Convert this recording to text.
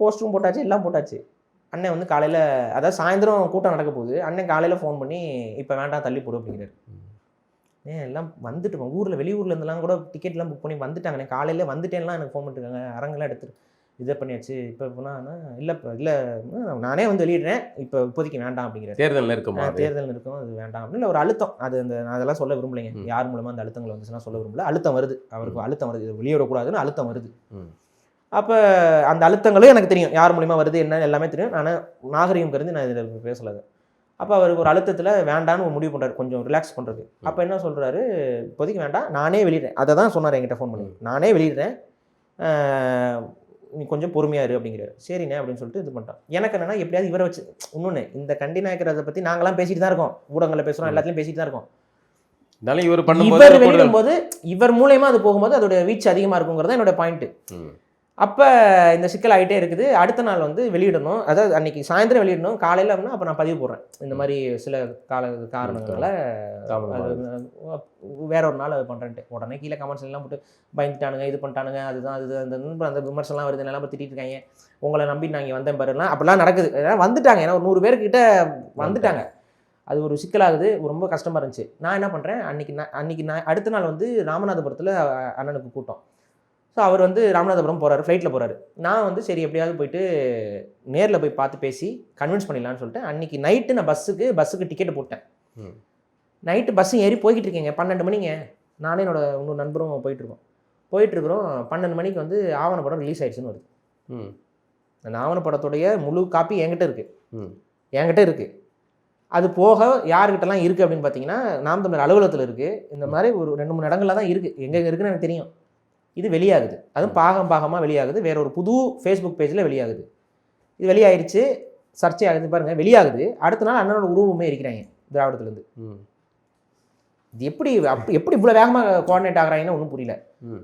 போஸ்டரும் போட்டாச்சு எல்லாம் போட்டாச்சு. அண்ணன் வந்து காலையில் அதாவது சாயந்தரம் கூட்டம் நடக்க போகுது. அண்ணன் காலையில் ஃபோன் பண்ணி இப்போ வேண்டாம் தள்ளி போடு அப்படிங்கிறாரு. ஏன் எல்லாம் வந்துட்டு ஊரில் வெளியூர்ல இருந்தெல்லாம் கூட டிக்கெட்லாம் புக் பண்ணி வந்துட்டாங்கண்ணே. காலையில் வந்துட்டேன்லாம் எனக்கு ஃபோன் பண்ணிருக்காங்க அரங்கெல்லாம் எடுத்துட்டு இதை பண்ணியாச்சு இப்போ போனால் இல்லை இப்போ இல்லை நானே வந்து வெளியிடுறேன். இப்போ இப்போதைக்கு வேண்டாம் அப்படிங்கிறாரு. தேர்தல் நெருக்கமா ஆஹ் அது? தேர்தல் இருக்கும் அது வேண்டாம் அப்படின்னு ஒரு அழுத்தம். அது அந்த நான் அதெல்லாம் சொல்ல விரும்பலைங்க. யார் மூலமா அந்த அழுத்தங்கள் வந்துச்சுன்னா சொல்ல விரும்பல. அழுத்தம் வருது. அவருக்கு அழுத்தம் வருது. இது வெளியிடக்கூடாதுன்னு அழுத்தம் வருது. அப்போ அந்த அழுத்தங்களும் எனக்கு தெரியும். யார் மூலியமா வருது என்ன எல்லாமே தெரியும். நான் நாகரிகம் கருதி நான் இதில் பேசல அப்போ அவருக்கு ஒரு அழுத்தத்தில் வேண்டான்னு ஒரு முடிவு பண்ணுறாரு கொஞ்சம் ரிலாக்ஸ் பண்ணுறது அப்போ என்ன சொல்கிறாரு இப்போதைக்கு வேண்டாம். நானே வெளியிடுறேன். அதை தான் சொன்னார் என்கிட்ட ஃபோன் பண்ணி. நானே வெளியிடுறேன். நீ கொஞ்சம் பொறுமையா இரு அப்படிங்கிறாரு. சரிண்ணே அப்படின்னு சொல்லிட்டு இது பண்ணிட்டான். எனக்கு என்னன்னா எப்படியாவது இவரை வச்சு இன்னொன்று இந்த கண்டி நாயக்கரதை பற்றி நாங்களாம் பேசிட்டு தான் இருக்கோம். ஊடகங்களில் பேசுகிறோம் எல்லாத்துலையும் பேசிட்டு தான் இருக்கோம். இவர் பண்ணும்போது இவர் கூடுதல். வெளியிடும் போது இவர் மூலயமா அது போகும்போது அதோட வீச்சு அதிகமாக இருக்குங்கிறது என்னோட பாயிண்ட் ம். அப்போ இந்த சிக்கல் ஆகிட்டே இருக்குது. அடுத்த நாள் வந்து வெளியிடணும். அதாவது அன்னைக்கு சாயந்தரம் வெளியிடணும். காலையில் அப்படின்னா அப்போ நான் பதிவு போடுறேன். இந்த மாதிரி சில கால காரணங்களால வேற ஒரு நாள் அது பண்ணுறேன்ட்டு உடனே கீழே கமெண்ட்ஸ் எல்லாம் போட்டு பயந்துட்டானுங்க இது பண்ணிட்டானுங்க அதுதான் அது அந்த அந்த விமர்சனம்லாம் வருது. எல்லாம் திட்டிட்டு இருக்காங்க? உங்களை நம்பி இங்கே வந்தேன் பாருலாம் அப்படிலாம் நடக்குது. ஏன்னா வந்துட்டாங்க. ஏன்னா ஒரு நூறு பேர்கிட்ட வந்துட்டாங்க. அது ஒரு சிக்கலாகுது. ரொம்ப கஷ்டமாக இருந்துச்சு. நான் என்ன பண்ணுறேன் அன்னைக்கு நான் அன்னைக்கு நான் அடுத்த நாள் வந்து ராமநாதபுரத்தில் அண்ணனுக்கு கூட்டம். ஸோ அவர் வந்து ராமநாதபுரம் போகிறாரு ஃப்ளைட்டில் போகிறாரு நான் வந்து சரி எப்படியாவது போயிட்டு நேரில் போய் பார்த்து பேசி கன்வின்ஸ் பண்ணிடலான்னு சொல்லிட்டு அன்னைக்கு நைட்டு நான் பஸ்ஸுக்கு பஸ்ஸுக்கு டிக்கெட் போட்டேன். நைட்டு பஸ்ஸு ஏறி போய்கிட்டு இருக்கீங்க. பன்னெண்டு மணிங்க. நானே என்னோட இன்னொரு நண்பரும் போயிட்டுருக்கோம் போயிட்டுருக்குறோம் பன்னெண்டு மணிக்கு வந்து ஆவணப்படம் ரிலீஸ் ஆயிடுச்சுன்னு வருது. ம். அந்த ஆவணப்படத்துடைய முழு காப்பி என்கிட்ட இருக்குது ம். என்கிட்ட இருக்குது அது போக யாருக்கிட்டலாம் இருக்குது அப்படின்னு பார்த்தீங்கன்னா நாம் தமிழர் அலுவலகத்தில் இருக்குது இந்த மாதிரி ஒரு ரெண்டு மூணு இடங்கள்ல தான் இருக்குது எங்கே இருக்குன்னு எனக்கு தெரியும். இது வெளியாகுது. அதுவும் பாகம் பாகமாக வெளியாகுது. வேற ஒரு புது ஃபேஸ்புக் பேஜில் வெளியாகுது. இது வெளியாயிருச்சு. சர்ச்சை ஆகுது பாருங்க. வெளியாகுது. அடுத்த நாள் அண்ணனோட உருவமே இருக்கிறாங்க திராவிடத்துலேருந்து. ம். இது எப்படி எப்படி இவ்வளோ வேகமாக கோஆர்டினேட் ஆகுறாங்கன்னு ஒன்றும் புரியல. ம்.